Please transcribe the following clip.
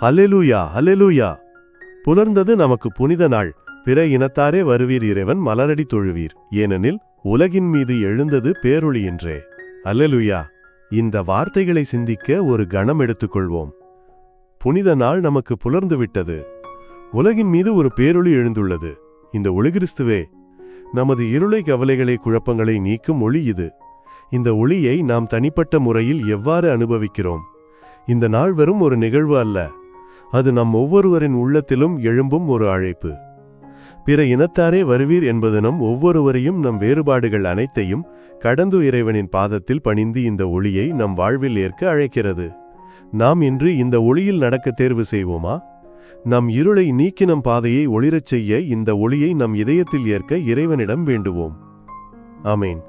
Hallelujah hallelujah புலர்ந்தது நமக்கு புனித நாள். பிற இனத்தாரே வருவீர் இறைவன் மலரடி தொழுவீர். ஏனெனில் உலகின் மீது எழுந்தது பேரொளி என்றே. அல்லலுயா இந்த வார்த்தைகளை சிந்திக்க ஒரு கணம் எடுத்துக்கொள்வோம். புனித நாள் நமக்கு புலர்ந்து விட்டது. உலகின் மீது ஒரு பேரொளி எழுந்துள்ளது. இந்த ஒளி கிறிஸ்துவே நமது இருளை கவலைகளை குழப்பங்களை நீக்கும் ஒளி இது. இந்த ஒளியை நாம் தனிப்பட்ட முறையில் எவ்வாறு அனுபவிக்கிறோம்? இந்த நாள் வெறும் ஒரு நிகழ்வு அல்ல. அது நம் ஒவ்வொருவரின் உள்ளத்திலும் எழும்பும் ஒரு அழைப்பு. பிற இனத்தாரே வருவீர் என்பது நம் ஒவ்வொருவரையும் நம் வேறுபாடுகள் அனைத்தையும் கடந்து இறைவனின் பாதத்தில் பணிந்து இந்த ஒளியை நம் வாழ்வில் ஏற்க அழைக்கிறது. நாம் இன்று இந்த ஒளியில் நடக்க தேர்வு செய்வோமா? நம் இருளை நீக்கி நம் பாதையை ஒளிரச் செய்ய இந்த ஒளியை நம் இதயத்தில் ஏற்க இறைவனிடம் வேண்டுவோம். அமேன்